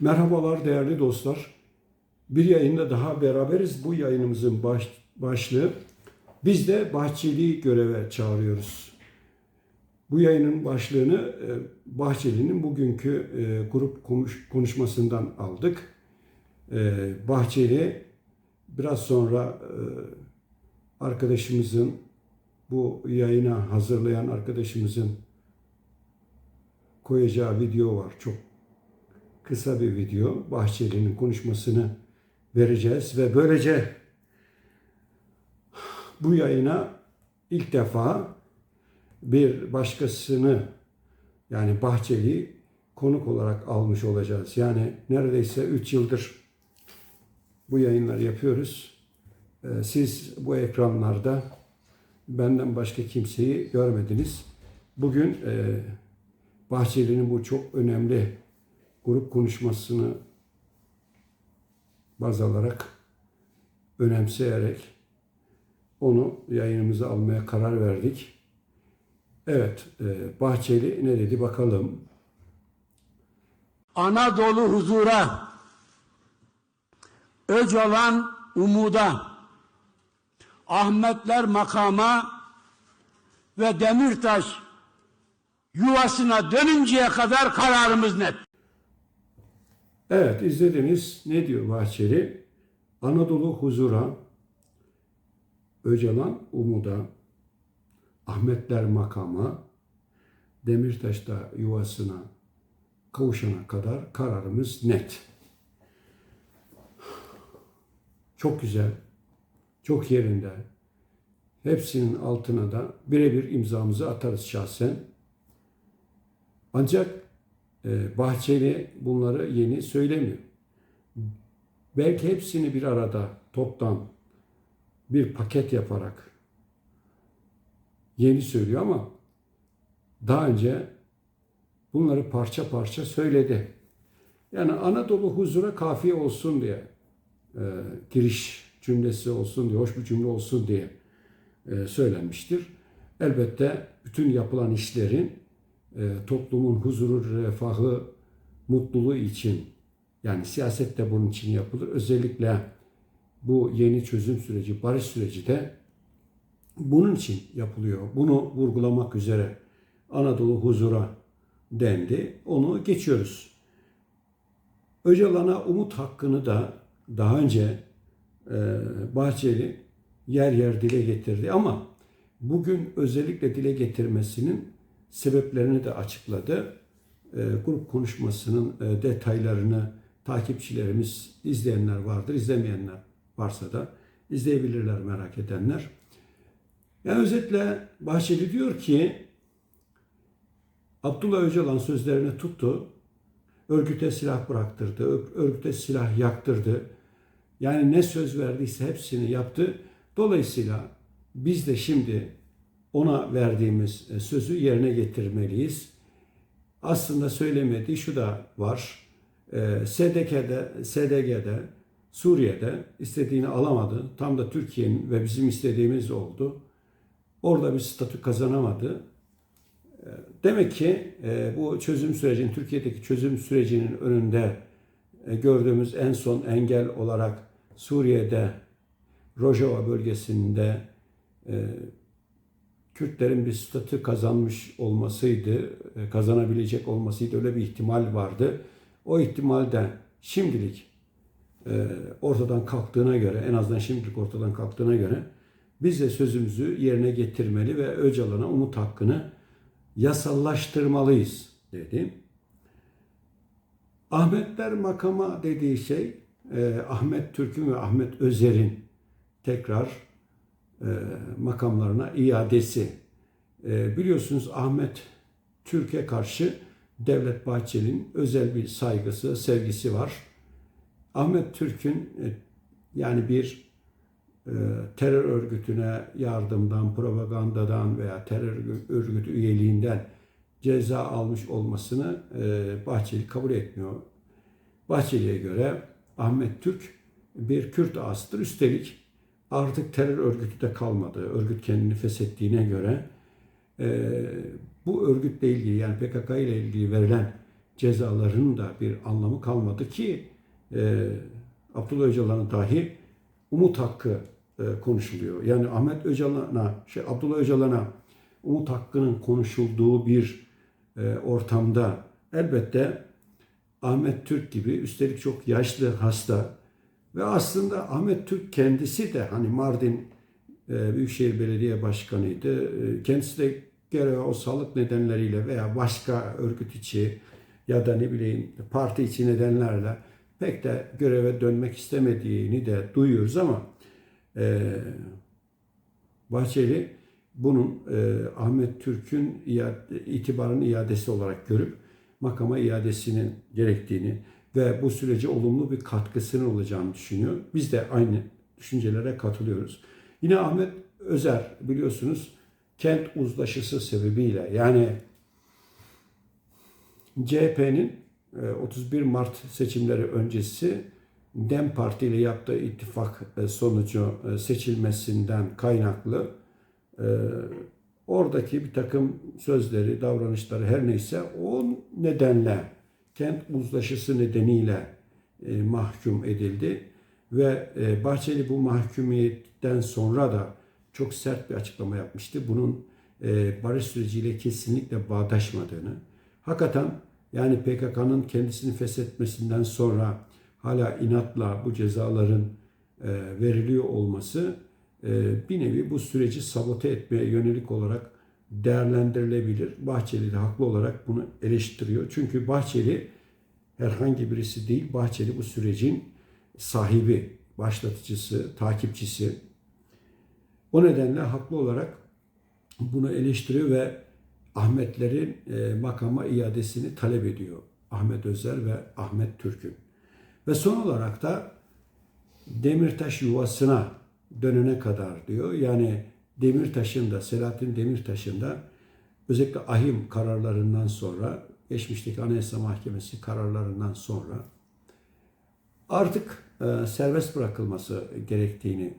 Merhabalar değerli dostlar. Bir yayında daha beraberiz. Bu yayınımızın baş, başlığı biz de Bahçeli'yi göreve çağırıyoruz. Bu yayının başlığını e, Bahçeli'nin bugünkü e, grup konuş, konuşmasından aldık. E, Bahçeli biraz sonra arkadaşımızın bu yayına hazırlayan arkadaşımızın koyacağı video var. Çok kısa bir video. Bahçeli'nin konuşmasını vereceğiz ve böylece bu yayına ilk defa bir başkasını yani Bahçeli konuk olarak almış olacağız. Yani neredeyse 3 yıldır bu yayınları yapıyoruz. Ee, Siz bu ekranlarda benden başka kimseyi görmediniz. Bugün e, Bahçeli'nin bu çok önemli grup konuşmasını baz alarak, önemseyerek onu yayınımıza almaya karar verdik. Evet, e, Bahçeli ne dedi bakalım. Anadolu huzura, Öcalan umuda, Ahmetler makama ve Demirtaş yuvasına dönünceye kadar kararımız net. Evet, izlediniz. Ne diyor Bahçeli? Anadolu huzura, Öcalan umuda, Ahmetler makama, Demirtaş'ta yuvasına kavuşana kadar kararımız net. Çok güzel, çok yerinde. Hepsinin altına da birebir imzamızı atarız şahsen. Ancak Bahçeli bunları yeni söylemiyor. Belki hepsini bir arada toptan bir paket yaparak yeni söylüyor ama daha önce bunları parça parça söyledi. Yani Anadolu huzura kafiye olsun diye e, giriş cümlesi olsun diye, hoş bir cümle olsun diye e, söylenmiştir. Elbette bütün yapılan işlerin toplumun huzuru, refahı, mutluluğu için yani siyaset de bunun için yapılır. Özellikle bu yeni çözüm süreci, barış süreci de bunun için yapılıyor. Bunu vurgulamak üzere Anadolu huzura dendi. Onu geçiyoruz. Öcalan'a umut hakkını da daha önce e, Bahçeli yer yer dile getirdi ama bugün özellikle dile getirmesinin sebeplerini de açıkladı. E, grup konuşmasının e, detaylarını takipçilerimiz, izleyenler vardır, izlemeyenler varsa da izleyebilirler merak edenler. Yani özetle Bahçeli diyor ki Abdullah Öcalan sözlerini tuttu. Örgüte silah bıraktırdı, örgüte silah yaktırdı. Yani ne söz verdiyse hepsini yaptı. Dolayısıyla biz de şimdi ona verdiğimiz e, sözü yerine getirmeliyiz. Aslında söylemediği şu da var. E, SDG'de, SDG'de, Suriye'de istediğini alamadı. Tam da Türkiye'nin ve bizim istediğimiz oldu. Orada bir statü kazanamadı. E, Demek ki bu çözüm sürecinin, Türkiye'deki çözüm sürecinin önünde gördüğümüz en son engel olarak Suriye'de, Rojava bölgesinde Kürtlerin bir statü kazanmış olmasıydı, e, kazanabilecek olmasıydı. Öyle bir ihtimal vardı. O ihtimal de şimdilik e, ortadan kalktığına göre, en azından şimdilik ortadan kalktığına göre biz de sözümüzü yerine getirmeli ve Öcalan'a umut hakkını yasallaştırmalıyız dedi. Ahmetler makama dediği şey e, Ahmet Türk'ün ve Ahmet Özer'in tekrar makamlarına iadesi. E, biliyorsunuz Ahmet Türkiye karşı Devlet Bahçeli'nin özel bir saygısı, sevgisi var. Ahmet Türk'ün e, yani bir terör örgütüne yardımdan, propagandadan veya terör örgütü üyeliğinden ceza almış olmasını Bahçeli kabul etmiyor. Bahçeli'ye göre Ahmet Türk bir Kürt ağasıdır. Üstelik artık terör örgütü de kalmadı. Örgüt kendini feshettiğine göre e, bu örgütle ilgili yani PKK ile ilgili verilen cezalarının da bir anlamı kalmadı ki e, Abdullah Öcalan'ın dahi umut hakkı e, konuşuluyor. Yani Ahmet Öcalan'a, şey Abdullah Öcalan'a umut hakkının konuşulduğu bir e, ortamda elbette Ahmet Türk gibi üstelik çok yaşlı, hasta ve aslında Ahmet Türk kendisi de hani Mardin e, Büyükşehir Belediye Başkanı'ydı. E, kendisi de görev o sağlık nedenleriyle veya başka örgüt içi ya da ne bileyim parti içi nedenlerle pek de göreve dönmek istemediğini de duyuyoruz ama e, Bahçeli bunun e, Ahmet Türk'ün iade, itibarın iadesi olarak görüp makama iadesinin gerektiğini ve bu sürece olumlu bir katkısının olacağını düşünüyor. Biz de aynı düşüncelere katılıyoruz. Yine Ahmet Özer biliyorsunuz kent uzlaşısı sebebiyle yani CHP'nin e, 31 Mart seçimleri öncesi DEM Parti ile yaptığı ittifak e, sonucu e, seçilmesinden kaynaklı e, oradaki bir takım sözleri, davranışları her neyse o nedenle kent uzlaşısı nedeniyle e, mahkum edildi ve e, Bahçeli bu mahkumiyetten sonra da çok sert bir açıklama yapmıştı. Bunun e, barış süreciyle kesinlikle bağdaşmadığını, hakikaten yani PKK'nın kendisini feshetmesinden sonra hala inatla bu cezaların e, veriliyor olması e, bir nevi bu süreci sabote etmeye yönelik olarak değerlendirilebilir. Bahçeli de haklı olarak bunu eleştiriyor. Çünkü Bahçeli herhangi birisi değil. Bahçeli bu sürecin sahibi, başlatıcısı, takipçisi. O nedenle haklı olarak bunu eleştiriyor ve Ahmetlerin e, makama iadesini talep ediyor. Ahmet Özer ve Ahmet Türk'ün. Ve son olarak da Demirtaş yuvasına dönene kadar diyor. Yani Demirtaş'ın da Selahattin Demirtaş'ın da özellikle ahim kararlarından sonra geçmişteki Anayasa Mahkemesi kararlarından sonra artık e, serbest bırakılması gerektiğini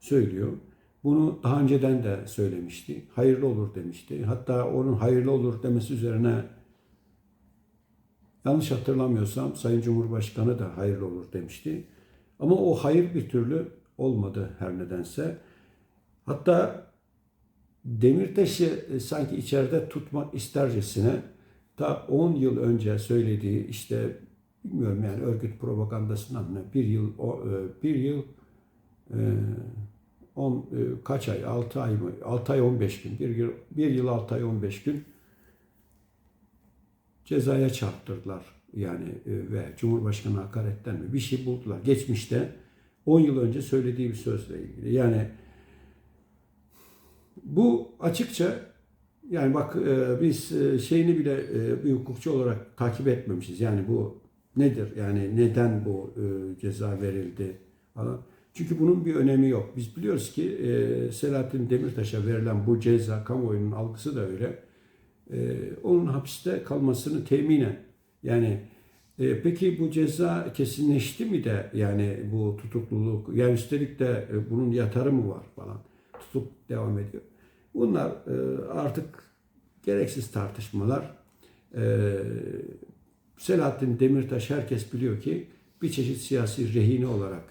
söylüyor. Bunu daha önceden de söylemişti. Hayırlı olur demişti. Hatta onun hayırlı olur demesi üzerine yanlış hatırlamıyorsam Sayın Cumhurbaşkanı da hayırlı olur demişti. Ama o hayır bir türlü olmadı her nedense. Hatta Demirtaş'ı e, sanki içeride tutmak istercesine ta 10 yıl önce söylediği işte bilmiyorum yani örgüt propagandasından mı bir yıl e, bir yıl e, on, kaç ay 6 ay mı 6 ay 15 gün bir yıl, bir yıl 6 ay 15 gün cezaya çarptırdılar yani ve Cumhurbaşkanı hakaretten mi bir şey buldular. Geçmişte 10 yıl önce söylediği bir sözle ilgili. Yani bu açıkça yani bak e, biz e, şeyini bile e, bir hukukçu olarak takip etmemişiz. Yani bu nedir? Yani neden bu e, ceza verildi falan. Çünkü bunun bir önemi yok. Biz biliyoruz ki e, Selahattin Demirtaş'a verilen bu ceza kamuoyunun algısı da öyle. E, onun hapiste kalmasını teminen yani e, peki bu ceza kesinleşti mi de yani bu tutukluluk yani üstelik de e, bunun yatarı mı var falan tutuk devam ediyor. Bunlar e, artık gereksiz tartışmalar. E, Selahattin Demirtaş herkes biliyor ki bir çeşit siyasi rehine olarak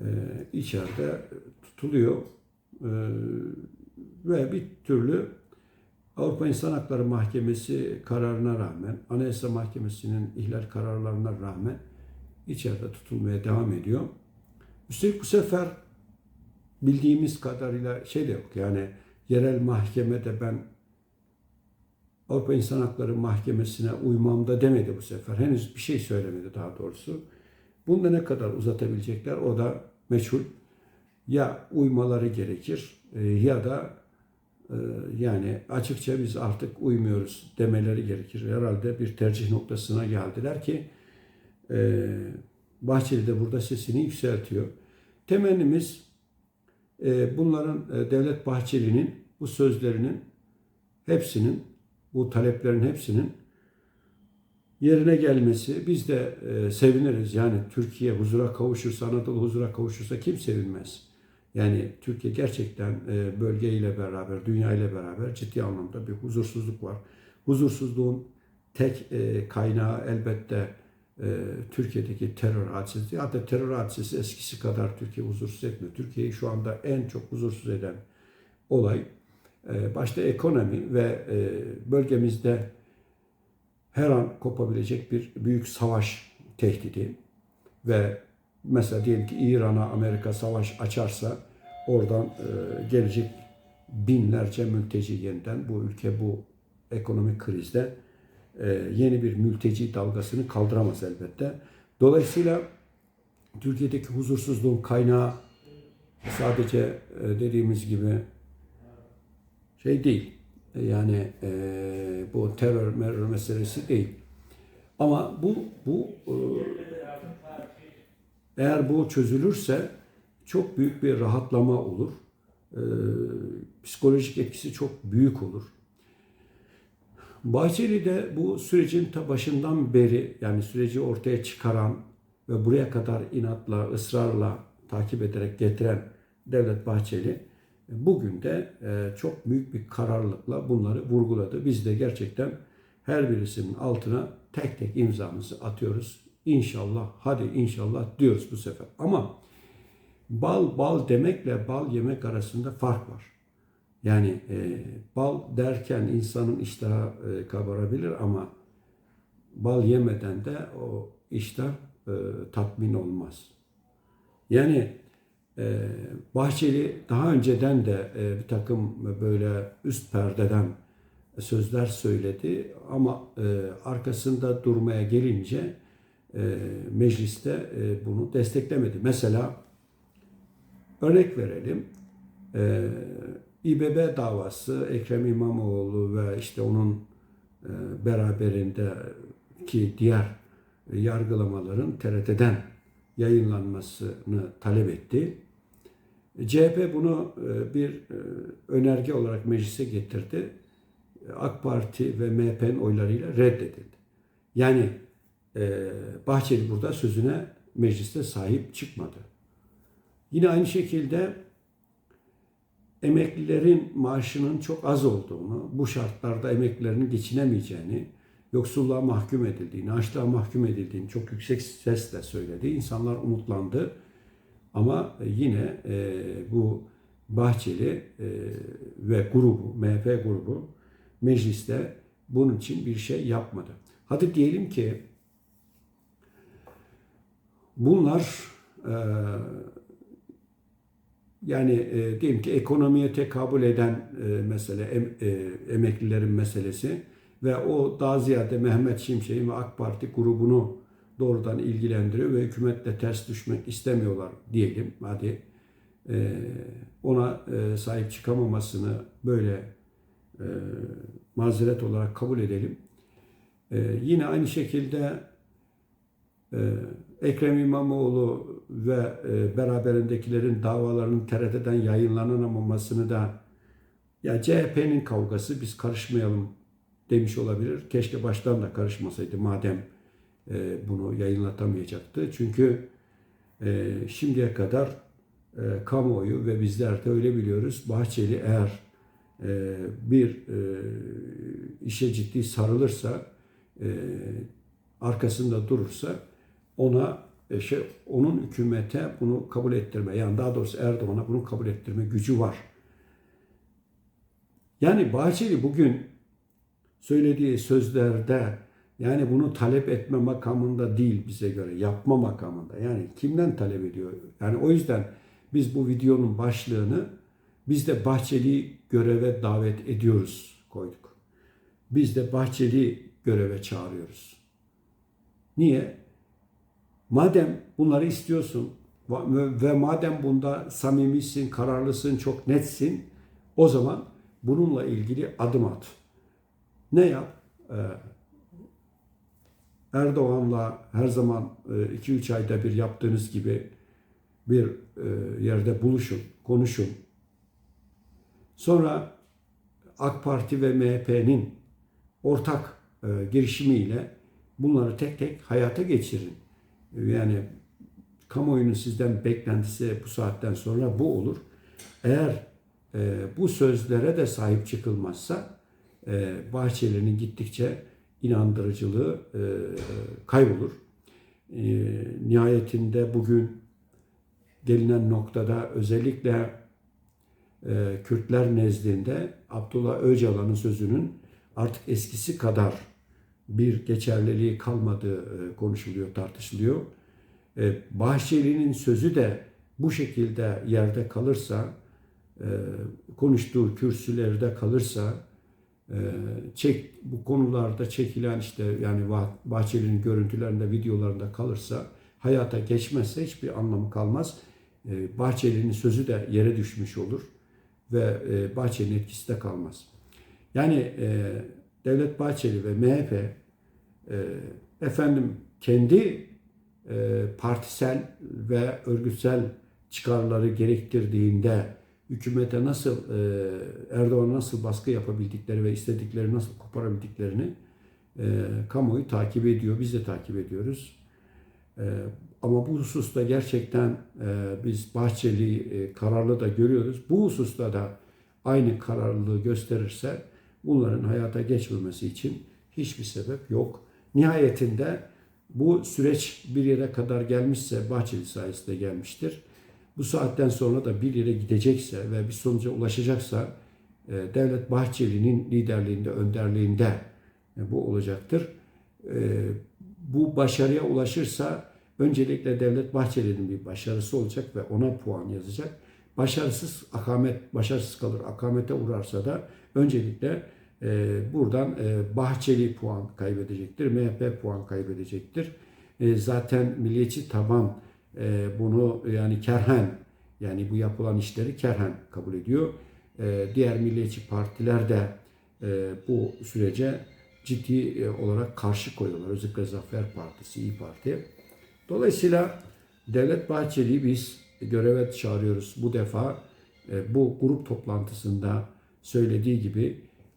e, içeride tutuluyor ve bir türlü Avrupa İnsan Hakları Mahkemesi kararına rağmen, Anayasa Mahkemesi'nin ihlal kararlarına rağmen içeride tutulmaya devam ediyor. Üstelik bu sefer bildiğimiz kadarıyla şey de yok. Yani yerel mahkemede ben Avrupa İnsan Hakları Mahkemesi'ne uymam da demedi bu sefer. Henüz bir şey söylemedi daha doğrusu. Bunda ne kadar uzatabilecekler o da meçhul. Ya uymaları gerekir e, ya da e, yani açıkça biz artık uymuyoruz demeleri gerekir. Herhalde bir tercih noktasına geldiler ki e, Bahçeli de burada sesini yükseltiyor. Temennimiz bunların Devlet Bahçeli'nin bu sözlerinin hepsinin bu taleplerin hepsinin yerine gelmesi biz de e, seviniriz. Yani Türkiye huzura kavuşursa, Anadolu huzura kavuşursa kim sevinmez? Yani Türkiye gerçekten e, bölgeyle beraber, dünya ile beraber ciddi anlamda bir huzursuzluk var. Huzursuzluğun tek e, kaynağı elbette e, Türkiye'deki terör hadisesi. Hatta terör hadisesi eskisi kadar Türkiye huzursuz etmiyor. Türkiye'yi şu anda en çok huzursuz eden olay e, başta ekonomi ve e, bölgemizde her an kopabilecek bir büyük savaş tehdidi ve mesela diyelim ki İran'a Amerika savaş açarsa oradan e, gelecek binlerce mülteci yeniden bu ülke bu ekonomik krizde yeni bir mülteci dalgasını kaldıramaz elbette. Dolayısıyla Türkiye'deki huzursuzluğun kaynağı sadece e, dediğimiz gibi şey değil. Yani e, bu terör merör meselesi değil. Ama bu bu e, eğer bu çözülürse çok büyük bir rahatlama olur. E, psikolojik etkisi çok büyük olur. Bahçeli de bu sürecin ta başından beri yani süreci ortaya çıkaran ve buraya kadar inatla, ısrarla takip ederek getiren Devlet Bahçeli bugün de e, çok büyük bir kararlılıkla bunları vurguladı. Biz de gerçekten her birisinin altına tek tek imzamızı atıyoruz. İnşallah, hadi inşallah diyoruz bu sefer. Ama bal bal demekle bal yemek arasında fark var. Yani e, bal derken insanın iştahı e, kabarabilir ama bal yemeden de o iştah e, tatmin olmaz. Yani e, Bahçeli daha önceden de e, bir takım böyle üst perdeden sözler söyledi ama e, arkasında durmaya gelince e, mecliste e, bunu desteklemedi. Mesela örnek verelim. E, İBB davası Ekrem İmamoğlu ve işte onun e, beraberindeki diğer yargılamaların TRT'den yayınlanmasını talep etti. CHP bunu e, bir e, önerge olarak meclise getirdi. AK Parti ve MHP'nin oylarıyla reddedildi. Yani e, Bahçeli burada sözüne mecliste sahip çıkmadı. Yine aynı şekilde emeklilerin maaşının çok az olduğunu, bu şartlarda emeklilerin geçinemeyeceğini, yoksulluğa mahkum edildiğini, açlığa mahkum edildiğini çok yüksek sesle söyledi. İnsanlar umutlandı. Ama yine e, bu Bahçeli e, ve grubu, MHP grubu mecliste bunun için bir şey yapmadı. Hadi diyelim ki bunlar e, yani e, diyelim ki ekonomiye tekabül eden e, mesele em, e, emeklilerin meselesi ve o daha ziyade Mehmet Şimşek'in ve AK Parti grubunu doğrudan ilgilendiriyor ve hükümetle ters düşmek istemiyorlar diyelim. Hadi e, ona e, sahip çıkamamasını böyle e, mazeret olarak kabul edelim. E, yine aynı şekilde e, Ekrem İmamoğlu ve e, beraberindekilerin davalarının TRT'den yayınlanamamasını da ya CHP'nin kavgası biz karışmayalım demiş olabilir. Keşke baştan da karışmasaydı madem e, bunu yayınlatamayacaktı. Çünkü e, şimdiye kadar kamuoyu ve bizler de öyle biliyoruz. Bahçeli eğer bir işe ciddi sarılırsa, arkasında durursa ona e, şey, onun hükümete bunu kabul ettirme, yani daha doğrusu Erdoğan'a bunu kabul ettirme gücü var. Yani Bahçeli bugün söylediği sözlerde yani bunu talep etme makamında değil bize göre, yapma makamında. Yani kimden talep ediyor? Yani o yüzden biz bu videonun başlığını biz de Bahçeli'yi göreve davet ediyoruz koyduk. Biz de Bahçeli göreve çağırıyoruz. Niye? Madem bunları istiyorsun ve madem bunda samimisin, kararlısın, çok netsin, o zaman bununla ilgili adım at. Ne yap? Ee, Erdoğan'la her zaman 2-3 ayda bir yaptığınız gibi bir e, yerde buluşun, konuşun. Sonra AK Parti ve MHP'nin ortak e, girişimiyle bunları tek tek hayata geçirin. Yani kamuoyunun sizden beklentisi bu saatten sonra bu olur. Eğer e, bu sözlere de sahip çıkılmazsa Bahçeli'nin gittikçe inandırıcılığı e, kaybolur. E, nihayetinde bugün gelinen noktada özellikle e, Kürtler nezdinde Abdullah Öcalan'ın sözünün artık eskisi kadar bir geçerliliği kalmadığı e, konuşuluyor, tartışılıyor. E, Bahçeli'nin sözü de bu şekilde yerde kalırsa, e, konuştuğu kürsülerde kalırsa, çek bu konularda çekilen işte yani Bah- Bahçeli'nin görüntülerinde, videolarında kalırsa, hayata geçmezse hiçbir anlamı kalmaz. Bahçeli'nin sözü de yere düşmüş olur ve Bahçeli'nin etkisi de kalmaz. Yani Devlet Bahçeli ve MHP e, efendim kendi e, partisel ve örgütsel çıkarları gerektirdiğinde hükümete nasıl e, Erdoğan'a nasıl baskı yapabildikleri ve istedikleri nasıl koparabildiklerini e, kamuoyu takip ediyor. Biz de takip ediyoruz. E, ama bu hususta gerçekten e, biz Bahçeli e, kararlı da görüyoruz. Bu hususta da aynı kararlılığı gösterirse bunların hayata geçmemesi için hiçbir sebep yok. Nihayetinde bu süreç bir yere kadar gelmişse Bahçeli sayesinde gelmiştir. Bu saatten sonra da bir yere gidecekse ve bir sonuca ulaşacaksa e, Devlet Bahçeli'nin liderliğinde, önderliğinde e, bu olacaktır. E, Bu başarıya ulaşırsa öncelikle Devlet Bahçeli'nin bir başarısı olacak ve ona puan yazacak. Başarısız akamet, başarısız kalır, akamete uğrarsa da öncelikle buradan e, Bahçeli puan kaybedecektir, MHP puan kaybedecektir. E, zaten milliyetçi taban e, bunu yani kerhen yani bu yapılan işleri kerhen kabul ediyor. Diğer milliyetçi partiler de bu sürece ciddi olarak karşı koyuyorlar. Özellikle Zafer Partisi, İyi Parti. Dolayısıyla Devlet Bahçeli'yi biz göreve çağırıyoruz. Bu defa bu grup toplantısında söylediği gibi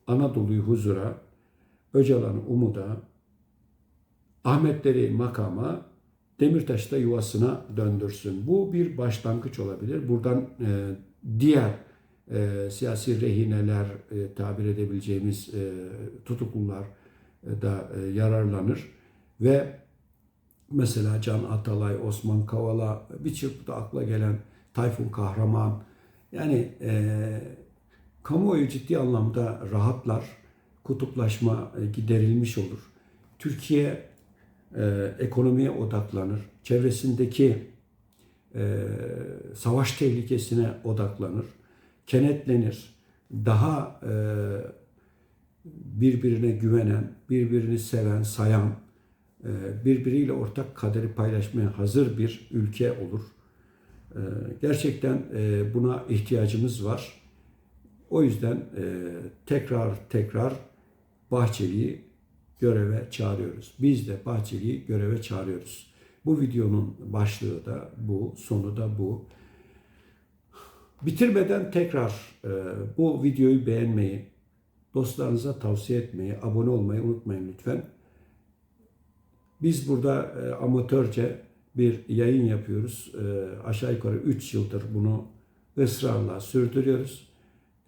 Anadolu'yu huzura, Öcalan'ı umuda, Ahmetleri makama, Demirtaş'ta yuvasına döndürsün. Bu bir başlangıç olabilir. Buradan e, diğer e, siyasi rehineler e, tabir edebileceğimiz e, tutuklular e, da e, yararlanır ve mesela Can Atalay, Osman Kavala, bir çırpıda akla gelen Tayfun Kahraman yani e, kamuoyu ciddi anlamda rahatlar, kutuplaşma e, giderilmiş olur. Türkiye e, ekonomiye odaklanır, çevresindeki e, savaş tehlikesine odaklanır, kenetlenir, daha e, birbirine güvenen, birbirini seven, sayan, e, birbiriyle ortak kaderi paylaşmaya hazır bir ülke olur. E, gerçekten buna ihtiyacımız var. O yüzden e, tekrar tekrar Bahçeli'yi göreve çağırıyoruz. Biz de Bahçeli'yi göreve çağırıyoruz. Bu videonun başlığı da bu, sonu da bu. Bitirmeden tekrar e, bu videoyu beğenmeyi, dostlarınıza tavsiye etmeyi, abone olmayı unutmayın lütfen. Biz burada e, amatörce bir yayın yapıyoruz. E, aşağı yukarı 3 yıldır bunu ısrarla sürdürüyoruz.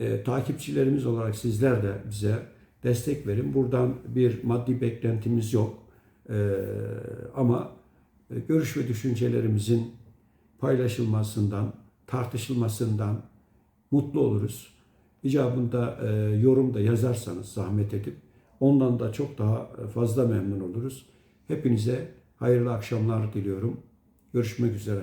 E, takipçilerimiz olarak sizler de bize destek verin. Buradan bir maddi beklentimiz yok. E, ama e, görüş ve düşüncelerimizin paylaşılmasından, tartışılmasından mutlu oluruz. İcabında e, yorum da yazarsanız zahmet edip ondan da çok daha fazla memnun oluruz. Hepinize hayırlı akşamlar diliyorum. Görüşmek üzere.